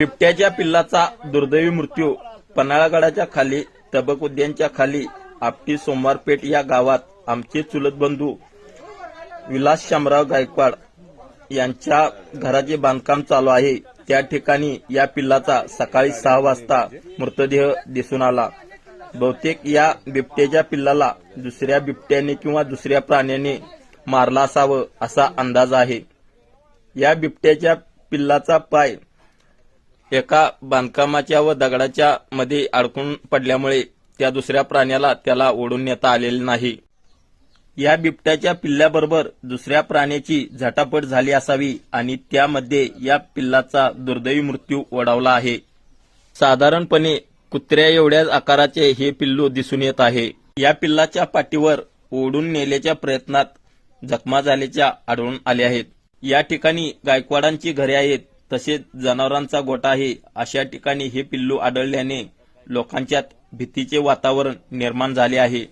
बिबट्याच्या पिल्लाचा दुर्दैवी मृत्यू पन्हाळगडाच्या खाली तबक उद्यानच्या खाली आपटी सोमवारपेठ या गावात आमचे चुलत बंधू विलास शामराव गायकवाड यांच्या घराचे बांधकाम चालू आहे. त्या ठिकाणी या पिल्लाचा सकाळी सहा वाजता मृतदेह दिसून आला. बहुतेक या बिबट्याच्या पिल्लाला दुसऱ्या बिबट्याने किंवा दुसऱ्या प्राण्याने मारला असावं असा अंदाज आहे. या बिबट्याच्या पिल्लाचा पाय एका बांधकामाच्या व दगडाच्या मध्ये अडकून पडल्यामुळे त्या दुसऱ्या प्राण्याला त्याला ओढून नेता आलेले नाही. या बिबट्याच्या पिल्ल्याबरोबर दुसऱ्या प्राण्याची झटापट झाली असावी आणि त्यामध्ये या पिल्लाचा दुर्दैवी मृत्यू ओढावला आहे. साधारणपणे कुत्र्या एवढ्याच आकाराचे हे पिल्लू दिसून येत आहे. या पिल्लाच्या पाठीवर ओढून नेल्याच्या प्रयत्नात जखमा झाल्याच्या आढळून आले आहेत. या ठिकाणी गायकवाडांची घरे आहेत. तसेच जनावरांचा गोठा आहे अशा ठिकाणी हे पिल्लू आढळल्याने लोकांच्यात भीतीचे वातावरण निर्माण झाले आहे.